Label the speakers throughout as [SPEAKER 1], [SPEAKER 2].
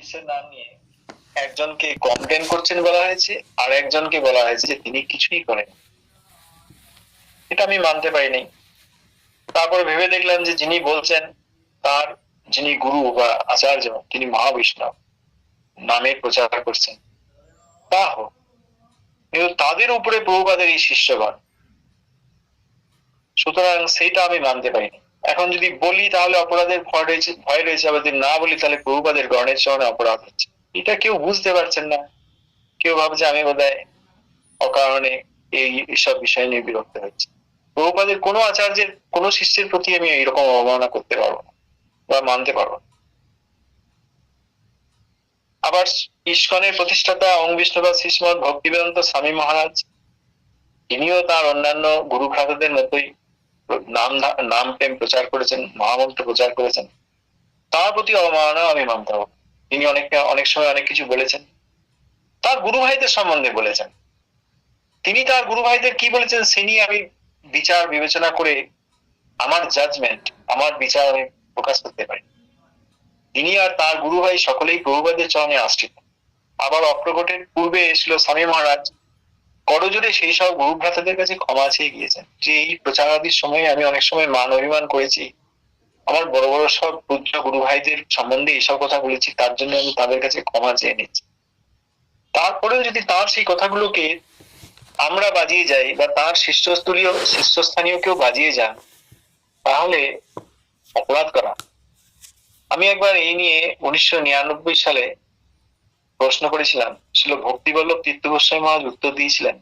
[SPEAKER 1] শিষ্যের নাম নিয়ে একজনকে কমপ্লেন করছেন বলা হয়েছে, আর একজনকে বলা হয়েছে যে তিনি কিছুই করেন এটা আমি মানতে পারিনি। তারপরে ভেবে দেখলাম যে যিনি বলছেন, তার যিনি গুরু বা আচার্য, তিনি মহাবিষ্ণব, নামের প্রচার করছেন। তা হোক, কিন্তু তাদের উপরে প্রভুপাদের এই শিষ্যগণ। সুতরাং সেইটা আমি মানতে পারিনি। এখন যদি বলি তাহলে অপরাধের ভয় রয়েছে ভয় রয়েছে। আবার যদি না বলি তাহলে প্রভুপাদের গণের চরণে অপরাধ হচ্ছে। এটা কেউ বুঝতে পারছেন না। কেউ ভাবছে আমি বোধহয় অকারণে এই সব বিষয় নিয়ে বিরক্ত হচ্ছে প্রভুপাদের কোনো আচার্যের, কোনো শিষ্যের প্রতি আমি এইরকম অবমাননা করতে পারব না বা মানতে পারব না। আবার ইস্কনের প্রতিষ্ঠাতা অং বিষ্ণুপাদ শ্রীষ্মদ ভক্তিবেদান্ত স্বামী মহারাজ, তিনিও তার অন্যান্য গুরু ভ্রাতাদের মতোই নাম নাম প্রেম প্রচার করেছেন মহামন্ত্র প্রচার করেছেন, তার প্রতি অবমাননা আমি মানতে পারব তিনি অনেক অনেক সময় অনেক কিছু বলেছেন। তার গুরু ভাইদের সম্বন্ধে বলেছেন। তিনি তার গুরু ভাইদের কি বলেছেন সে নিয়ে আমি বিচার বিবেচনা করে আমার জাজমেন্ট আমার বিচার আমি প্রকাশ করতে পারি। তিনি আর তার গুরু ভাই সকলেই প্রভুবাদের চরণে আশ্রিত আবার অপ্রকটের পূর্বে এসেছিল স্বামী মহারাজ। করজোরে সেই সব গুরু ভ্রাতাদের কাছে ক্ষমা চেয়ে গিয়েছেন, যে এই প্রচারাদির সময় আমি অনেক সময় মান অভিমান করেছি। আমার বড় বড় সব পূজ্য গুরু ভাইদের সম্বন্ধে এইসব কথা বলেছি, তার জন্য আমি তাদের কাছে ক্ষমা চেয়ে নিচ্ছি। তারপরেও যদি তার সেই কথাগুলোকে আমরা বাজিয়ে যাই বা তার শীর্ষস্থলীয় শীর্ষস্থানীয় কেউ বাজিয়ে যান, তাহলে অপরাধ করা। আমি একবার এই নিয়ে উনিশশো নিরানব্বই সালে প্রশ্ন করেছিলাম, ছিল ভক্তিবল্লভ তীর্থ গোস্বামী মহারাজ উত্তর দিয়েছিলেন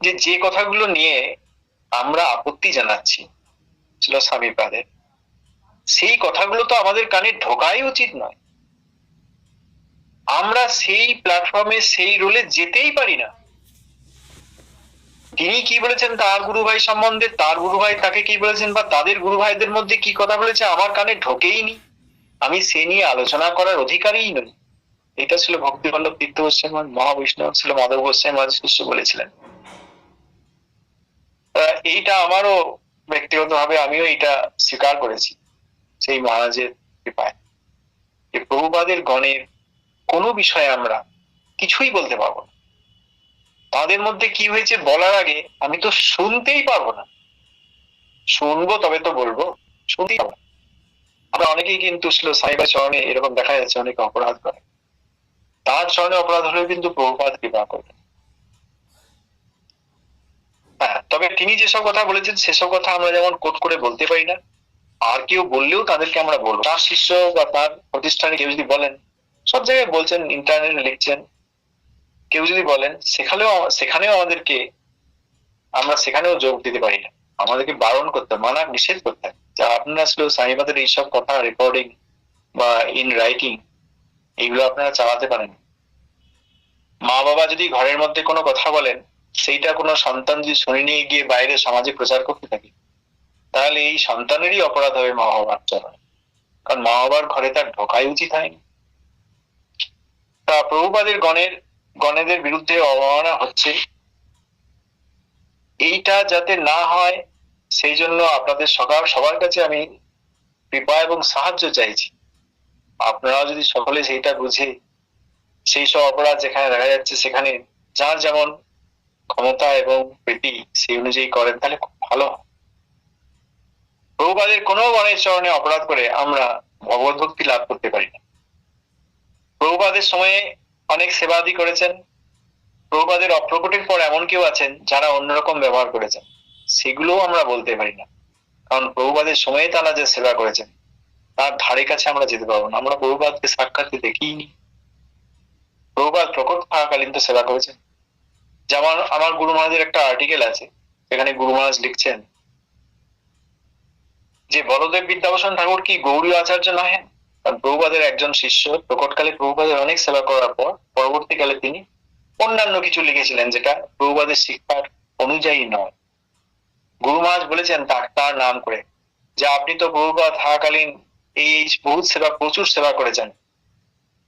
[SPEAKER 1] যে যে কথাগুলো নিয়ে আমরা আপত্তি জানাচ্ছি, ছিল স্বামী পাদের সেই কথাগুলো তো আমাদের কানে ঢোকাই উচিত নয়। আমরা সেই প্ল্যাটফর্মে সেই রোলে যেতেই পারি না। তিনি কি বলেছেন তার গুরু ভাই সম্বন্ধে, তার গুরু ভাই তাকে কি বলেছেন বা তাদের গুরু ভাইদের মধ্যে কি কথা বলেছে, আমার কানে ঢোকেই নি আমি সে নিয়ে আলোচনা করার অধিকারই নই। এটা ছিল ভক্তিবল্লভ তীর্থ গোস্বামী মহাবিষ্ণু ছিল মাধব গোস্বামী মহারাজ শিষ্য বলেছিলেন। এইটা আমারও ব্যক্তিগত ভাবে আমিও এটা স্বীকার করেছি, সেই মহারাজের কৃপায়। যে প্রভুবাদের গণের কোনো বিষয়ে আমরা কিছুই বলতে পারব না। তাদের মধ্যে কি হয়েছে বলার আগে আমি তো শুনতেই পারব না। শুনব তবে তো বলব, শুনতেই পারব আমরা অনেকেই কিন্তু ছিল সাইবার চরণে এরকম দেখা যাচ্ছে, অনেকে অপরাধ করে। তার চরণে অপরাধ হলেও কিন্তু প্রভুপাত কৃপা করবে হ্যাঁ তবে তিনি যেসব কথা বলেছেন, সেসব কথা আমরা যেমন কোট করে বলতে পারি না, আর কেউ বললেও তাদেরকে আমরা বলব তার শিষ্য বা তার প্রতিষ্ঠানে কেউ যদি বলেন, সব জায়গায় বলছেন, ইন্টারনেটে লিখছেন, কেউ যদি বলেন, সেখানেও সেখানেও আমাদেরকে, আমরা সেখানেও যোগ দিতে পারি না। আমাদেরকে বারণ করতে মানা নিষেধ করতে হয়। যে আপনারা আসলে সাহিবাদের এইসব কথা রেকর্ডিং বা ইন রাইটিং এগুলো আপনারা চালাতে পারেন। মা বাবা যদি ঘরের মধ্যে কোনো কথা বলেন, সেইটা কোনো সন্তান যদি শুনে নিয়ে গিয়ে বাইরে সমাজে প্রচার করতে থাকে, তাহলে এই সন্তানেরই অপরাধ হবে মা বাবার চরণে কারণ মা বাবার ঘরে তার ঢোকাই উচিত হয়নি। তা প্রভুপাদের গণের, গণেদের বিরুদ্ধে অবমাননা হচ্ছে। এইটা যাতে না হয়, সেই জন্য আপনাদের সকাল, সবার কাছে আমি কৃপা এবং সাহায্য চাইছি। আপনারাও যদি সকলে সেইটা বুঝে, সেই সব অপরাধ যেখানে দেখা যাচ্ছে সেখানে যার যেমন ক্ষমতা এবং প্রীতি সেই অনুযায়ী করেন, তাহলে খুব ভালো। প্রভুপাদের কোনো গণের চরণে অপরাধ করে আমরা ভগবত ভক্তি লাভ করতে পারি না। প্রভুপাদের সময়ে অনেক সেবাদি করেছেন। প্রভুপাদের অপ্রকটের পর এমন কেউ আছেন যারা অন্যরকম ব্যবহার করেছেন। সেগুলোও আমরা বলতে পারি না। কারণ প্রভুপাদের সময়ে তারা যে সেবা করেছেন তার ধারে কাছে আমরা যেতে পারব না। আমরা প্রভুপাদকে সাক্ষাৎ দেখিনি। প্রভুপাদ প্রকট থাকাকালীন তো সেবা করেছেন। যেমন আমার গুরু মহারাজের একটা আর্টিকেল আছে, সেখানে গুরু মহারাজ লিখছেন, যে বলদেব বিদ্যাভূষণ ঠাকুর কি গৌরী আচার্য নহেন? কারণ প্রভুপাদের একজন শিষ্য, প্রকটকালে প্রভুপাদের অনেক সেবা করার পর পরবর্তীকালে তিনি অন্যান্য কিছু লিখেছিলেন, যেটা প্রভুপাদের শিক্ষার অনুযায়ী নয়। গুরু মহারাজ বলেছেন, তার তার নাম করে, যে আপনি তো প্রভুপাদ থাকাকালীন এই বহুত সেবা, প্রচুর সেবা করেছেন।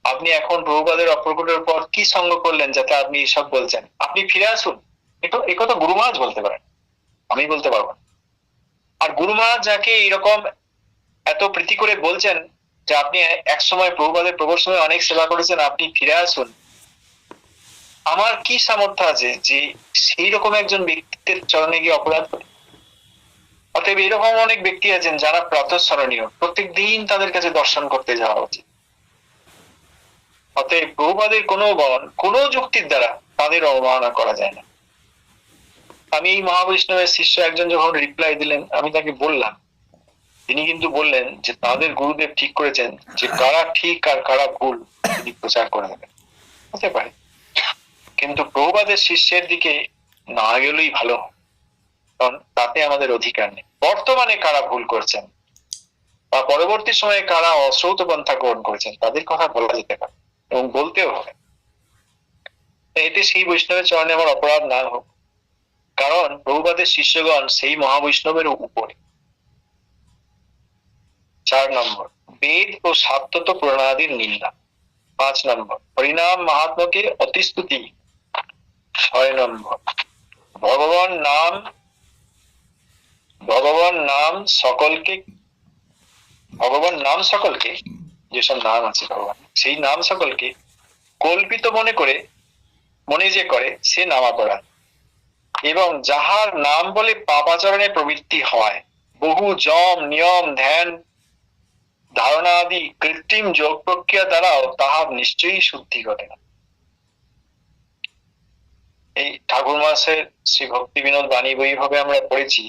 [SPEAKER 1] আপনি এখন প্রভুপাদের অপ্রকটের পর কি সঙ্গ করলেন যাতে আপনি এসব বলছেন? আপনি ফিরে আসুন। এটা এ কথা গুরু মহারাজ বলতে পারেন। আমি বলতে পারব না। আর গুরু মহারাজ যাকে এইরকম এত প্রীতি করে বলছেন যে আপনি এক সময় প্রভুপাদের প্রবর সময় অনেক সেবা করেছেন, আপনি ফিরে আসুন। আমার কি সামর্থ্য আছে যে সেই রকম একজন ব্যক্তিত্বের চরণে গিয়ে অপরাধ করি অতএব এরকম অনেক ব্যক্তি আছেন যারা প্রাতঃস্মরণীয়। প্রত্যেক দিন তাদের কাছে দর্শন করতে যাওয়া উচিত। অতএব প্রভুপাদের কোনো গণ, কোনো যুক্তির দ্বারা তাদের অবমাননা করা যায় না। আমি এই মহাবৈষ্ণবের শিষ্য একজন যখন রিপ্লাই দিলেন, আমি তাকে বললাম, তিনি কিন্তু বললেন যে তাদের গুরুদেব ঠিক করেছেন যে কারা ঠিক আর কারা ভুল তিনি প্রচার করে দেবেন। হতে পারে। কিন্তু প্রভুপাদের শিষ্যের দিকে না গেলেই ভালো। কারণ তাতে আমাদের অধিকার নেই। বর্তমানে কারা ভুল করছেন? বা পরবর্তী সময়ে কারা অশ্রৌত পন্থা গ্রহণ করেছেন? তাদের কথা বলা যেতে পারে এবং বলতেও হবে। এতে সেই বৈষ্ণবের চরণে আমার অপরাধ না হোক। কারণ প্রভুপাদের শিষ্যগণ সেই মহাবৈষ্ণবের উপরে। চার নম্বর, বেদ ও সাত্যত প্রণাদির নিন্দা। পাঁচ নম্বর, হরিনাম মাহাত্মকে অতিস্তুতি। ছয় নম্বর, ভগবান নাম ভগবান নাম সকলকে, ভগবান নাম সকলকে, যেসব নাম আছে ভগবান, সেই নাম সকলকে কল্পিত মনে করে, মনে যে করে, সে নামাপরাধ এবং যাহার নাম বলে পাপাচরণে প্রবৃত্তি হয়, বহু জম, নিয়ম, ধ্যান, ধারণা আদি কৃত্রিম যোগ প্রক্রিয়া দ্বারাও তাহার নিশ্চয়ই শুদ্ধি ঘটে না। এই ঠাকুর মাসের শ্রী ভক্তি বিনোদ বাণী বৈভাবে আমরা পড়েছি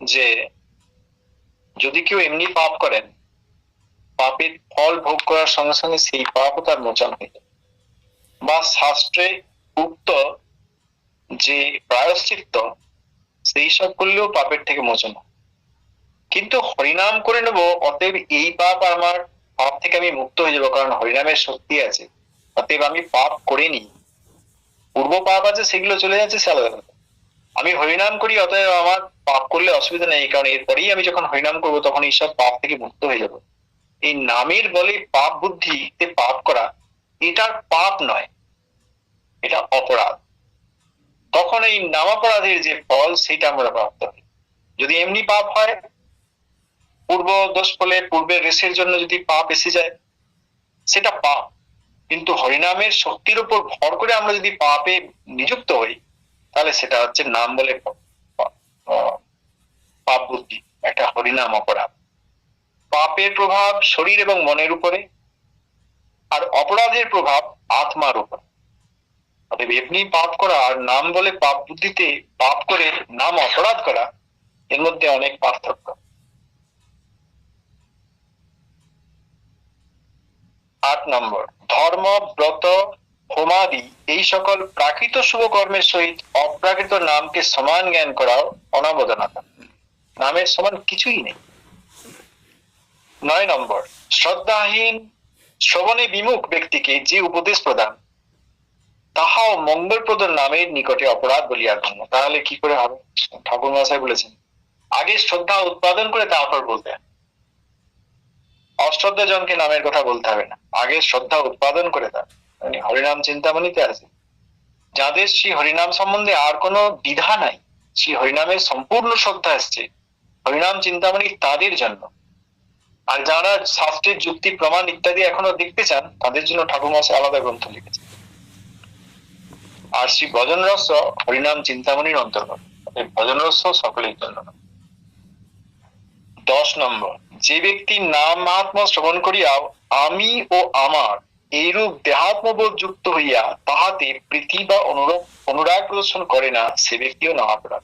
[SPEAKER 1] যে যদি কেউ এমনি পাপ করেন, পাপের ফল ভোগ করার সঙ্গে সঙ্গে সেই পাপও তার মোচন হয়ে। বা শাস্ত্রে উক্ত যে প্রায়শ্চিত্ত, সেই সব করলেও পাপের থেকে মোচন। কিন্তু হরিনাম করে নেব, অতএব এই পাপ আমার, পাপ থেকে আমি মুক্ত হয়ে যাব, কারণ হরিনামের শক্তি আছে অতএব আমি পাপ করিনি পূর্ব পাপ আছে, সেগুলো চলে যাচ্ছে সে আলাদা আমি হরিনাম করি, অতএব আমার পাপ করলে অসুবিধা নেই, কারণ এরপরেই আমি যখন হরিনাম করব, তখন এইসব পাপ থেকে মুক্ত হয়ে যাব। এই নামের বলে পাপ বুদ্ধিতে পাপ করা, এটার পাপ নয়, এটা অপরাধ। তখন এই নামাপরাধের যে ফল, সেটা আমরা প্রাপ্ত হই। যদি এমনি পাপ হয়, পূর্ব দোষ ফলে পূর্বের রেসের জন্য যদি পাপ এসে যায়, সেটা পাপ। কিন্তু হরিনামের শক্তির উপর ভর করে আমরা যদি পাপে নিযুক্ত হই, তাহলে সেটা হচ্ছে নাম বলে পাপ বুদ্ধি, একটা হরিনাম অপরাধ। পাপের প্রভাব শরীর এবং মনের উপরে, আর অপরাধের প্রভাব আত্মার উপর। অতএব এমনি পাপ করা আর নাম বলে পাপ বুদ্ধিতে পাপ করে নাম অপরাধ করা, এর মধ্যে অনেক পার্থক্য। আট নম্বর, ধর্ম, ব্রত, হোমাদি, এই সকল প্রাকৃত শুভ কর্মের সহিত অপ্রাকৃত নামকে সমান জ্ঞান করাও অনাবদানতা নামের সমান কিছুই নেই। নয় নম্বর, শ্রদ্ধাহীন, শ্রবণে বিমুখ ব্যক্তিকে যে উপদেশ প্রদান, তাহাও মঙ্গলপ্রদ নামের নিকটে অপরাধ বলিয়া গণ্য। তাহলে কি করে হবে? ঠাকুর মহাশয় বলেছেন, আগে শ্রদ্ধা উৎপাদন করে তারপর বলতে। অশ্রদ্ধা জনকে নামের কথা বলতে হবে না। আগে শ্রদ্ধা উৎপাদন করে তার। মানে হরিনাম চিন্তামণিতে আছে। যাদের শ্রী হরিনাম সম্বন্ধে আর কোনো দ্বিধা নাই, শ্রী হরিনামের সম্পূর্ণ শ্রদ্ধা এসছে। হরিনাম চিন্তামণি তাদের জন্য। আর যারা শাস্ত্রের যুক্তি, প্রমাণ ইত্যাদি এখনও দেখতে চান, তাদের জন্য ঠাকুর মহাশয় আলাদা গ্রন্থ লিখেছে আর শ্রী ভজন রস হরিনাম চিন্তামণির অন্তর্গত। ভজন রস সকলের জন্য। দশ নম্বর, যে ব্যক্তি নাম মাহাত্ম শ্রবণ করিয়া আমি ও আমার এইরূপ দেহাত্মবোধ যুক্ত হইয়া তাহাতে প্রীতি বা অনুরাগ অনুরাগ প্রদর্শন করে না, সে ব্যক্তিও নামাপরাধ